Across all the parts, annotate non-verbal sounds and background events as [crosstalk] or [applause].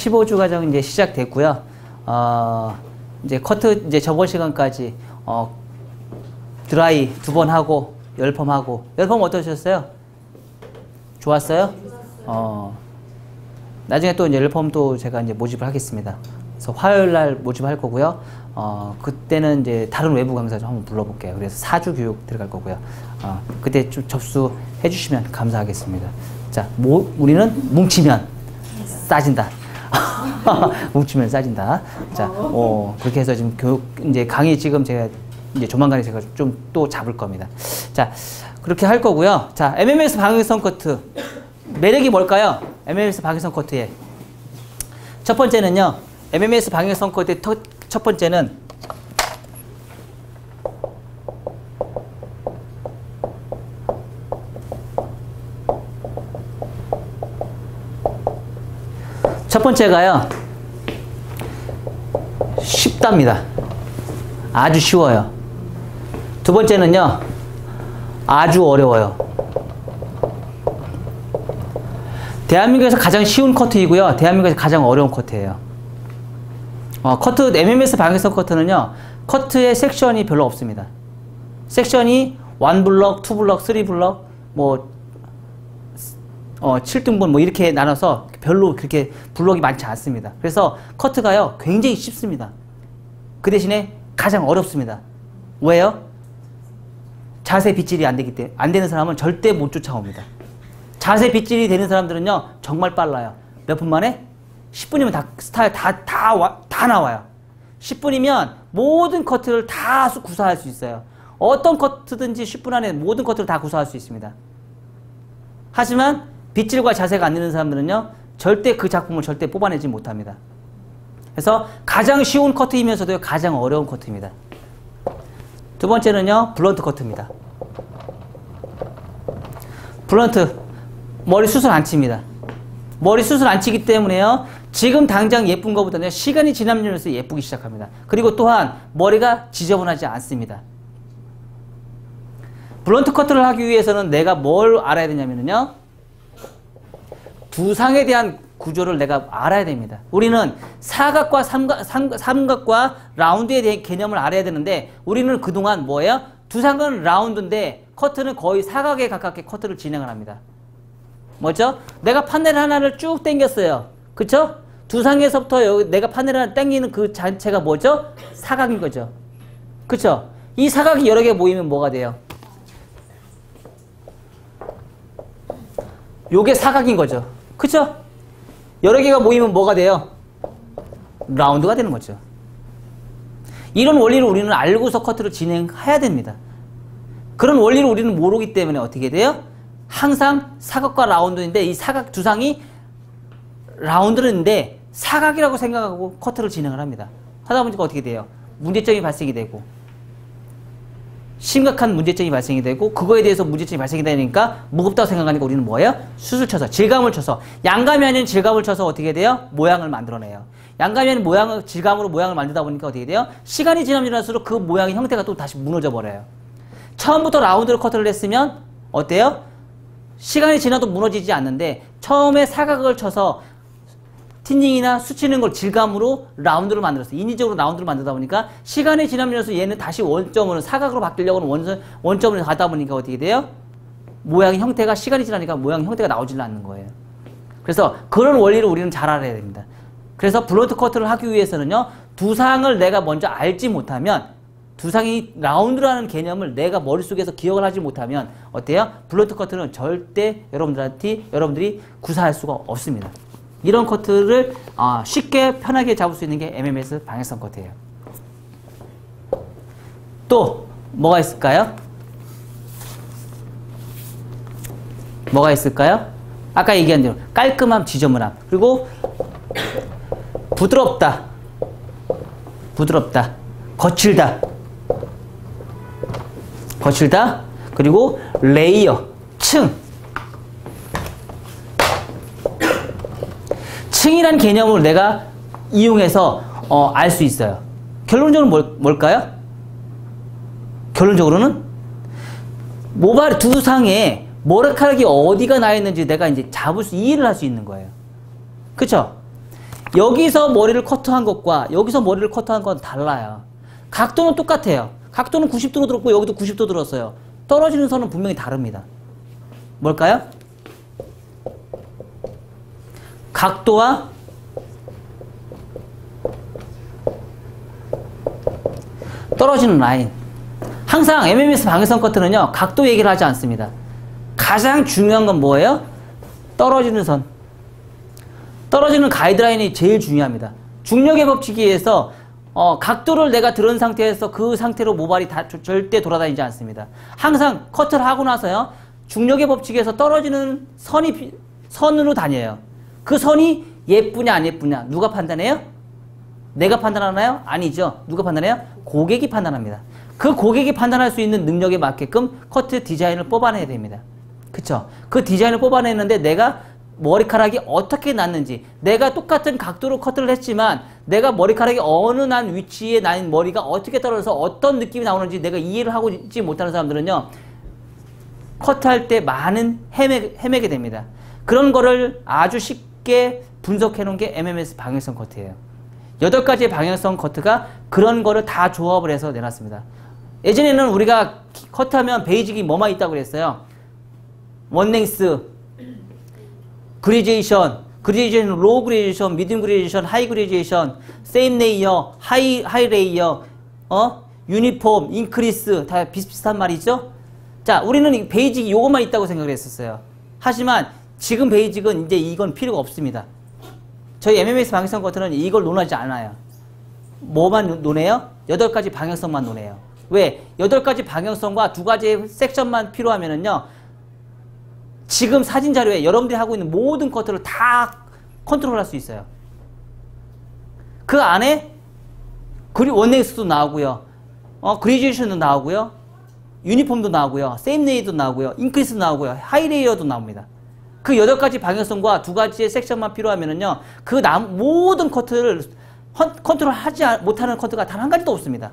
15주 과정 이제 시작됐고요. 어, 이제 커트 이제 저번 시간까지 어, 드라이 두 번 하고 열펌 하고 열펌 어떠셨어요? 좋았어요? 어, 나중에 또 이제 열펌도 제가 이제 모집을 하겠습니다. 그래서 화요일 날 모집할 거고요. 어, 그때는 이제 다른 외부 강사 좀 한번 불러볼게요. 그래서 4주 교육 들어갈 거고요. 어, 그때 좀 접수해 주시면 감사하겠습니다. 자, 뭐, 우리는 뭉치면 싸진다. [laughs] 뭉치면 싸진다. 자, 어, 그렇게 해서 지금 교육, 이제 강의 지금 제가 이제 조만간에 제가 좀 또 잡을 겁니다. 자, 그렇게 할 거고요. 자, MMS 방위성 커트. 매력이 뭘까요? MMS 방위성 커트의. 첫 번째는요, MMS 방위성 커트의 터- 첫 번째는 첫 번째가요. 쉽답니다. 아주 쉬워요. 두 번째는요. 아주 어려워요. 대한민국에서 가장 쉬운 커트이고요. 대한민국에서 가장 어려운 커트예요. 어, 커트 MMS 방해성 커트는요. 커트의 섹션이 별로 없습니다. 섹션이 1블럭, 2블럭, 3블럭 뭐 어, 7등분 뭐 이렇게 나눠서 별로 그렇게 블록이 많지 않습니다. 그래서 커트가요 굉장히 쉽습니다. 그 대신에 가장 어렵습니다. 왜요? 자세 빗질이 안 되기 때문에 안 되는 사람은 절대 못 쫓아옵니다. 자세 빗질이 되는 사람들은요 정말 빨라요. 몇 분 만에 10분이면 다 스타일 다 다다 나와요. 10분이면 모든 커트를 다 수- 구사할 수 있어요. 어떤 커트든지 10분 안에 모든 커트를 다 구사할 수 있습니다. 하지만 빗질과 자세가 안 되는 사람들은요 절대 그 작품을 절대 뽑아내지 못합니다. 그래서 가장 쉬운 커트이면서도 가장 어려운 커트입니다. 두 번째는요 블런트 커트입니다. 블런트 머리 수술 안 칩니다. 머리 수술 안 치기 때문에요 지금 당장 예쁜 것보다는 시간이 지나면서 예쁘기 시작합니다. 그리고 또한 머리가 지저분하지 않습니다. 블런트 커트를 하기 위해서는 내가 뭘 알아야 되냐면요. 두상에 대한 구조를 내가 알아야 됩니다. 우리는 사각과 삼각, 삼, 삼각 과 라운드에 대한 개념을 알아야 되는데 우리는 그동안 뭐예요? 두상은 라운드인데 커트는 거의 사각에 가깝게 커트를 진행을 합니다. 뭐죠? 내가 판넬 하나를 쭉 당겼어요. 그쵸? 두상에서부터 여기 내가 판넬 하나 당기는 그 자체가 뭐죠? 사각인 거죠. 그쵸? 이 사각이 여러 개 모이면 뭐가 돼요? 요게 사각인 거죠. 그쵸? 여러 개가 모이면 뭐가 돼요? 라운드가 되는 거죠. 이런 원리를 우리는 알고서 커트를 진행해야 됩니다. 그런 원리를 우리는 모르기 때문에 어떻게 돼요? 항상 사각과 라운드인데 이 사각 두상이 라운드인데 사각이라고 생각하고 커트를 진행을 합니다. 하다 보니까 어떻게 돼요? 문제점이 발생이 되고 심각한 문제점이 발생이 되고 그거에 대해서 문제점이 발생이 되니까 무겁다고 생각하니까 우리는 뭐예요? 수술 쳐서 질감을 쳐서 양감이 아닌 질감을 쳐서 어떻게 돼요? 모양을 만들어내요. 양감이 아닌 모양을 질감으로 모양을 만들다 보니까 어떻게 돼요? 시간이 지나면 지날수록 그 모양의 형태가 또 다시 무너져 버려요. 처음부터 라운드로 커트를 했으면 어때요? 시간이 지나도 무너지지 않는데 처음에 사각을 쳐서 티닝이나 수치는 걸 질감으로 라운드를 만들었어요. 인위적으로 라운드를 만들다 보니까 시간이 지나면서 얘는 다시 원점으로 사각으로 바뀌려고 원, 원점으로 가다 보니까 어떻게 돼요? 모양 형태가 시간이 지나니까 모양 형태가 나오질 않는 거예요. 그래서 그런 원리를 우리는 잘 알아야 됩니다. 그래서 블런트 커트를 하기 위해서는요. 두 상을 내가 먼저 알지 못하면 두 상이 라운드라는 개념을 내가 머릿속에서 기억을 하지 못하면 어때요? 블런트 커트는 절대 여러분들한테 여러분들이 구사할 수가 없습니다. 이런 커트를 어, 쉽게 편하게 잡을 수 있는 게 MMS 방해성 커트예요. 또 뭐가 있을까요? 뭐가 있을까요? 아까 얘기한 대로 깔끔함, 지저분함 그리고 부드럽다, 부드럽다, 거칠다, 거칠다 그리고 레이어, 층 층이란 개념을 내가 이용해서 어, 알 수 있어요. 결론적으로 뭘, 뭘까요? 결론적으로는 모발 두상에 머리카락이 어디가 나 있는지 내가 이제 잡을 수 이해를 할 수 있는 거예요. 그쵸? 여기서 머리를 커트한 것과 여기서 머리를 커트한 건 달라요. 각도는 똑같아요. 각도는 90도로 들었고 여기도 90도 들었어요. 떨어지는 선은 분명히 다릅니다. 뭘까요? 각도와 떨어지는 라인. 항상 MMS 방해선 커트는요, 각도 얘기를 하지 않습니다. 가장 중요한 건 뭐예요? 떨어지는 선. 떨어지는 가이드라인이 제일 중요합니다. 중력의 법칙에 의해서 어, 각도를 내가 들은 상태에서 그 상태로 모발이 다, 절대 돌아다니지 않습니다. 항상 커트를 하고 나서요. 중력의 법칙에서 떨어지는 선이 선으로 다녀요. 그 선이 예쁘냐 안 예쁘냐 누가 판단해요? 내가 판단하나요? 아니죠. 누가 판단해요? 고객이 판단합니다. 그 고객이 판단할 수 있는 능력에 맞게끔 커트 디자인을 뽑아내야 됩니다. 그쵸? 그 디자인을 뽑아내는데 내가 머리카락이 어떻게 났는지 내가 똑같은 각도로 커트를 했지만 내가 머리카락이 어느 난 위치에 난 머리가 어떻게 떨어져서 어떤 느낌이 나오는지 내가 이해를 하고 있지 못하는 사람들은요 커트할 때 많은 헤매, 헤매게 됩니다. 그런 거를 아주 쉽게 분석해 놓은 게 MMS 방향성 커트예요. 여덟 가지의 방향성 커트가 그런 거를 다 조합을 해서 내놨습니다. 예전에는 우리가 커트하면 베이직이 뭐만 있다고 그랬어요. 원랭스, 그리제이션, 그리제이션, 로우 그리제이션, 미디움 그리제이션, 하이 그리제이션, 세임 레이어, 하이 하이 레이어, 어? 유니폼, 인크리스 다 비슷비슷한 말이죠. 자, 우리는 베이직이 요것만 있다고 생각을 했었어요. 하지만 지금 베이직은 이제 이건 필요가 없습니다. 저희 MMS 방향성 커트는 이걸 논하지 않아요. 뭐만 논해요? 여덟 가지 방향성만 논해요. 왜? 여덟 가지 방향성과 두 가지 섹션만 필요하면은요. 지금 사진 자료에 여러분들이 하고 있는 모든 커트를 다 컨트롤할 수 있어요. 그 안에 그리 원넥스도 나오고요. 어, 그리제이션도 나오고요. 유니폼도 나오고요. 세임네이도 나오고요. 인크리스도 나오고요. 하이레이어도 나옵니다. 그 여덟 가지 방향성과 두 가지의 섹션만 필요하면은요. 그 남, 모든 커트를 컨트롤 하지 못하는 커트가 단 한 가지도 없습니다.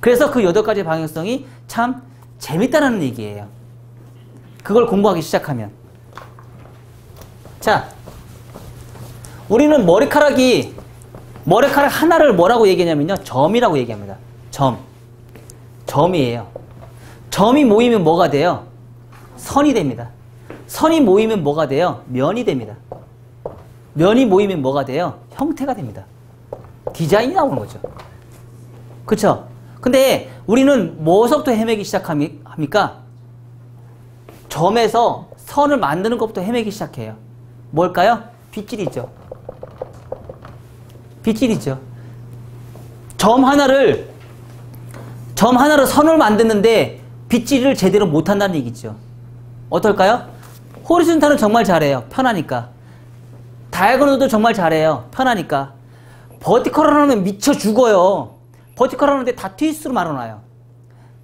그래서 그 여덟 가지 방향성이 참 재밌다는 얘기예요. 그걸 공부하기 시작하면. 자, 우리는 머리카락이 머리카락 하나를 뭐라고 얘기하냐면요. 점이라고 얘기합니다. 점. 점이에요. 점이 모이면 뭐가 돼요? 선이 됩니다. 선이 모이면 뭐가 돼요? 면이 됩니다. 면이 모이면 뭐가 돼요? 형태가 됩니다. 디자인이 나오는 거죠. 그쵸? 근데 우리는 뭐서부터 헤매기 시작합니까? 점에서 선을 만드는 것부터 헤매기 시작해요. 뭘까요? 빗질이죠. 빗질이죠. 점 하나를 점 하나로 선을 만드는데 빗질을 제대로 못한다는 얘기죠. 어떨까요? 호리즌탈은 정말 잘해요. 편하니까. 다이아고널도 정말 잘해요. 편하니까. 버티컬을 하면 미쳐 죽어요. 버티컬 하는데 다 트위스트로 말아놔요.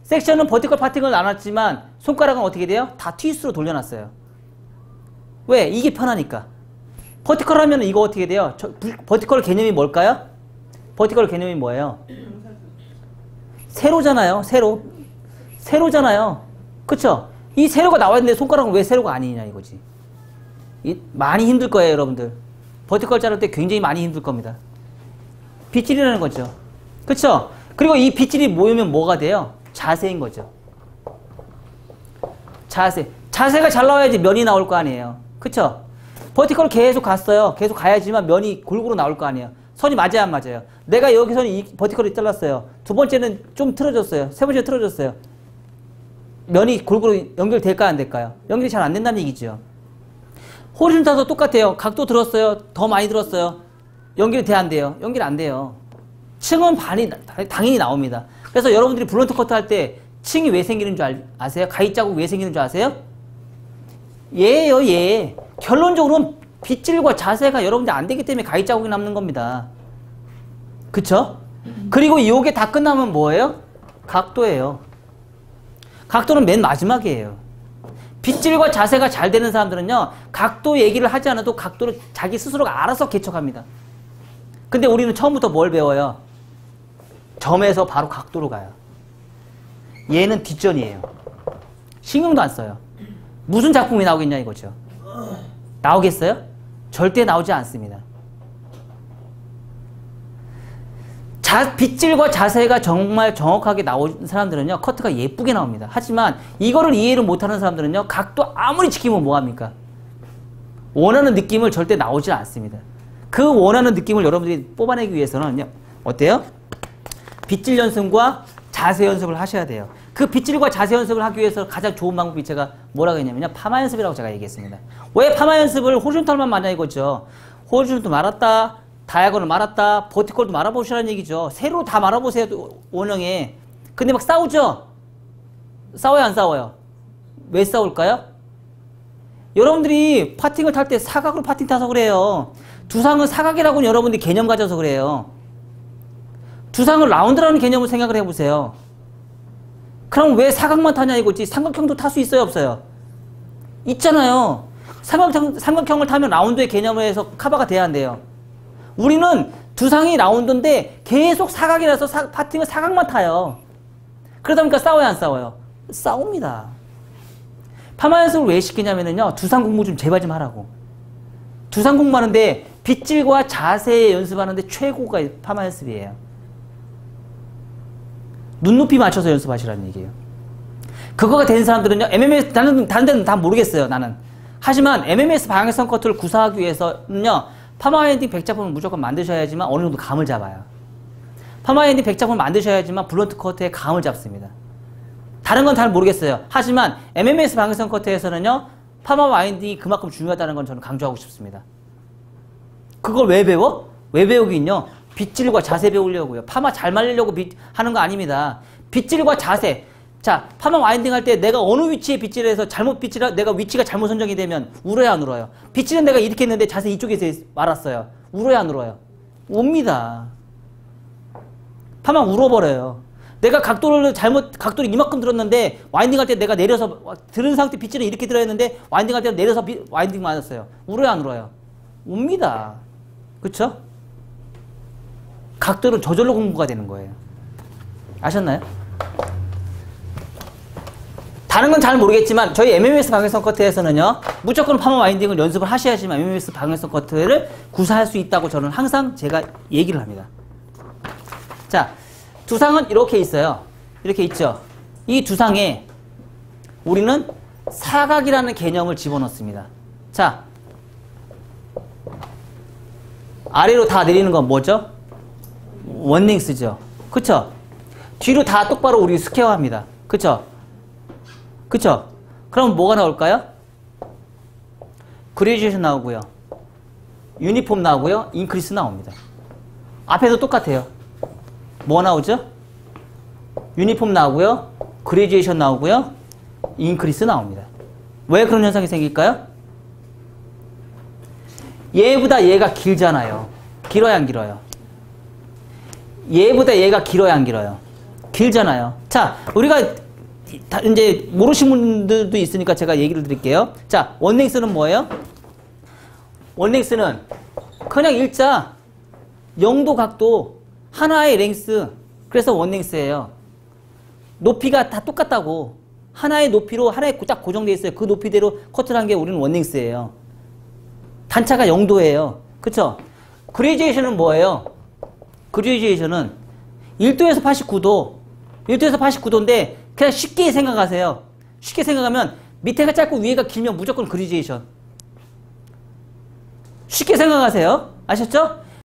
섹션은 버티컬 파팅을 나눴지만 손가락은 어떻게 돼요? 다 트위스트로 돌려놨어요. 왜? 이게 편하니까. 버티컬 하면 이거 어떻게 돼요? 저, 버티컬 개념이 뭘까요? 버티컬 개념이 뭐예요? 세로잖아요. 세로. 세로잖아요. 그쵸? 이 세로가 나왔는데 손가락은 왜 세로가 아니냐 이거지. 이, 많이 힘들 거예요, 여러분들. 버티컬 자를 때 굉장히 많이 힘들 겁니다. 빗질이라는 거죠. 그쵸? 그리고 이 빗질이 모이면 뭐가 돼요? 자세인 거죠. 자세. 자세가 잘 나와야지 면이 나올 거 아니에요. 그쵸? 버티컬 계속 갔어요. 계속 가야지만 면이 골고루 나올 거 아니에요. 선이 맞아야 안 맞아요. 내가 여기서는 이 버티컬이 잘랐어요. 두 번째는 좀 틀어졌어요. 세 번째 틀어졌어요. 면이 골고루 연결될까요? 안 될까요? 연결이 잘 안 된다는 얘기죠. 호리존탈도 똑같아요. 각도 들었어요. 더 많이 들었어요. 연결이 돼 안 돼요? 연결 안 돼요. 층은 반이 당연히 나옵니다. 그래서 여러분들이 블런트 커트 할 때 층이 왜 생기는 줄 아, 세요 가위 자국 왜 생기는 줄 아세요? 예요 예. 결론적으로는 빗질과 자세가 여러분들 안 되기 때문에 가위 자국이 남는 겁니다. 그쵸? 그리고 이게 다 끝나면 뭐예요? 각도예요. 각도는 맨 마지막이에요. 빗질과 자세가 잘 되는 사람들은요, 각도 얘기를 하지 않아도 각도를 자기 스스로가 알아서 개척합니다. 근데 우리는 처음부터 뭘 배워요? 점에서 바로 각도로 가요. 얘는 뒷전이에요. 신경도 안 써요. 무슨 작품이 나오겠냐 이거죠. 나오겠어요? 절대 나오지 않습니다. 자, 빗질과 자세가 정말 정확하게 나온 사람들은요, 커트가 예쁘게 나옵니다. 하지만 이거를 이해를 못하는 사람들은요, 각도 아무리 지키면 뭐합니까? 원하는 느낌을 절대 나오지 않습니다. 그 원하는 느낌을 여러분들이 뽑아내기 위해서는요, 어때요? 빗질 연습과 자세 연습을 하셔야 돼요. 그 빗질과 자세 연습을 하기 위해서 가장 좋은 방법이 제가 뭐라고 했냐면요. 파마 연습이라고 제가 얘기했습니다. 왜 파마 연습을 호리존탈만 많냐 이거죠. 호리존탈 말았다, 다이아곤을 말았다, 버티컬도 말아보시라는 얘기죠. 세로 다 말아보세요, 원형에. 근데 막 싸우죠? 싸워요, 안 싸워요? 왜 싸울까요? 여러분들이 파팅을 탈 때 사각으로 파팅 타서 그래요. 두상은 사각이라고는 여러분들이 개념 가져서 그래요. 두상을 라운드라는 개념을 생각을 해보세요. 그럼 왜 사각만 타냐 이거지? 삼각형도 탈 수 있어요, 없어요? 있잖아요. 삼각형, 삼각형을 타면 라운드의 개념을 해서 커버가 돼야 한대요. 우리는 두상이 라운드인데 계속 사각이라서 사, 파팅을 사각만 타요. 그러다 보니까 싸워야 안 싸워요? 싸웁니다. 파마 연습을 왜 시키냐면요. 두상 공부 좀 제발 좀 하라고. 두상 공부하는데 빗질과 자세 연습하는데 최고가 파마 연습이에요. 눈높이 맞춰서 연습하시라는 얘기예요. 그거가 된 사람들은요. MMS 나는 다른 데는 다 모르겠어요. 나는. 하지만 MMS 방향성 커트를 구사하기 위해서는요. 파마엔딩 100작품을 무조건 만드셔야지만 어느 정도 감을 잡아요. 파마엔딩 100작품을 만드셔야지만 블런트 커트의 감을 잡습니다. 다른 건 잘 모르겠어요. 하지만 MMS 방향성 커트에서는요. 파마 와인딩이 그만큼 중요하다는 건 저는 강조하고 싶습니다. 그걸 왜 배워? 왜 배우긴요? 빗질과 자세 배우려고요. 파마 잘 말리려고 빗, 하는 거 아닙니다. 빗질과 자세. 자, 파마 와인딩 할 때 내가 어느 위치에 빗질을 해서 잘못 빗질하, 내가 위치가 잘못 선정이 되면 울어야 안 울어요? 빗질은 내가 이렇게 했는데 자세 이쪽에서 말았어요. 울어야 안 울어요? 옵니다. 파마 울어버려요. 내가 각도를 잘못, 각도를 이만큼 들었는데 와인딩 할 때 내가 내려서, 들은 상태 빗질은 이렇게 들어야 했는데 와인딩 할 때 내려서 비, 와인딩 맞았어요. 울어야 안 울어요? 옵니다. 그쵸? 각도는 저절로 공부가 되는 거예요. 아셨나요? 다른 건 잘 모르겠지만 저희 MMS 방향성 커트에서는요 무조건 파마 와인딩을 연습을 하셔야지만 MMS 방향성 커트를 구사할 수 있다고 저는 항상 제가 얘기를 합니다. 자 두상은 이렇게 있어요. 이렇게 있죠. 이 두상에 우리는 사각이라는 개념을 집어넣습니다. 자 아래로 다 내리는 건 뭐죠? 원링스죠. 그쵸? 뒤로 다 똑바로 우리 스퀘어합니다. 그쵸? 그쵸? 그럼 뭐가 나올까요? 그레이제이션 나오고요. 유니폼 나오고요. 인크리스 나옵니다. 앞에도 똑같아요. 뭐 나오죠? 유니폼 나오고요. 그레이제이션 나오고요. 인크리스 나옵니다. 왜 그런 현상이 생길까요? 얘보다 얘가 길잖아요. 길어야 안 길어요? 얘보다 얘가 길어야 안 길어요? 길잖아요. 자, 우리가 다 이제 모르시는 분들도 있으니까 제가 얘기를 드릴게요. 자, 원랭스는 뭐예요? 원랭스는 그냥 일자 영도 각도 하나의 랭스 그래서 원랭스예요. 높이가 다 똑같다고 하나의 높이로 하나의 딱 고정되어 있어요. 그 높이대로 커트를 한 게 우리는 원랭스예요. 단차가 0도예요. 그쵸? 그레이제이션은 뭐예요? 그레이제이션은 1도에서 89도 1도에서 89도인데 그냥 쉽게 생각하세요. 쉽게 생각하면 밑에가 짧고 위에가 길면 무조건 그레이제이션. 쉽게 생각하세요. 아셨죠?